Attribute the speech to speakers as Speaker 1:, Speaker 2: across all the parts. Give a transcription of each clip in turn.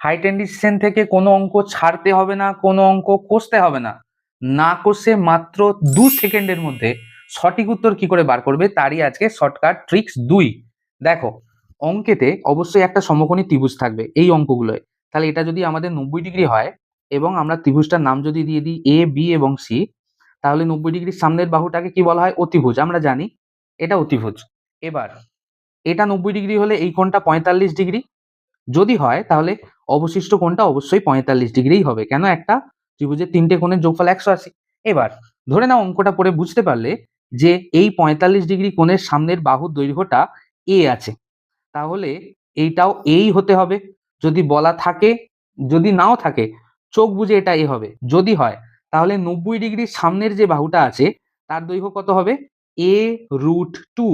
Speaker 1: Height and distance থেকে কোনো অঙ্ক ছাড়তে হবে না, কোনো অঙ্ক কষতে হবে না। না কষে মাত্র দু সেকেন্ডের মধ্যে সঠিক উত্তর কি করে বার করবে, তারই আজকে শর্টকাট ট্রিক্স দুই। দেখো, অঙ্কেতে অবশ্যই একটা সমকোণী ত্রিভুজ থাকবে এই অঙ্কগুলোয়। তাহলে এটা যদি আমাদের নব্বই ডিগ্রি হয় এবং আমরা ত্রিভুজটার নাম যদি দিয়ে দিই এ বি এবং সি তাহলে নব্বই ডিগ্রির সামনের বাহুটাকে কি বলা হয়? অতিভুজ, আমরা জানি এটা অতিভুজ। এবার, এটা নব্বই ডিগ্রি হলে এই কোণটা পঁয়তাল্লিশ ডিগ্রি। যদি হয় তাহলে অবশিষ্ট কোণটা অবশ্যই পঁয়তাল্লিশ ডিগ্রিই হবে। কেন একটা? ত্রিভুজের তিনটে কোণের যোগফল একশো আশি। এবার, ধরে নাও অঙ্কটা পড়ে বুঝতে পারলে যে এই পঁয়তাল্লিশ ডিগ্রি কোণের সামনের বাহুর দৈর্ঘ্যটা এ আছে। তাহলে এইটাও এই হতে হবে। যদি বলা থাকে, যদি নাও থাকে, চোখ বুঝে এটা এ হবে। যদি হয়, তাহলে নব্বই ডিগ্রির সামনের যে বাহুটা আছে, তার দৈর্ঘ্য কত হবে? A root two.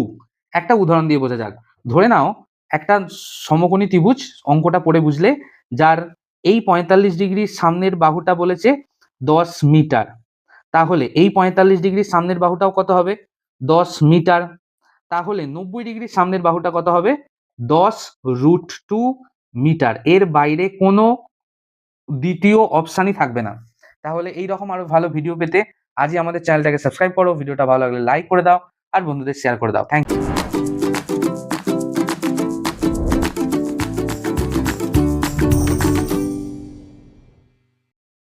Speaker 1: একটা উদাহরণ দিয়ে বোঝা যাক। ধরে নাও একটা সমকোণী ত্রিভুজ অঙ্কটা পড়ে বুঝলে, যার এই পঁয়তাল্লিশ ডিগ্রির সামনের বাহুটা বলেছে দশ মিটার। তাহলে এই পঁয়তাল্লিশ ডিগ্রির সামনের বাহুটাও কত হবে? দশ মিটার। তাহলে নব্বই ডিগ্রির সামনের বাহুটা কত হবে? দশ রুট টু মিটার। এর বাইরে কোনো দ্বিতীয় অপশানই থাকবে না। তাহলে এই রকম আরও ভালো ভিডিও পেতে আজই আমাদের চ্যানেলটাকে সাবস্ক্রাইব করো, ভিডিওটা ভালো লাগলে লাইক করে দাও, আর বন্ধুদের শেয়ার করে দাও। Thank you.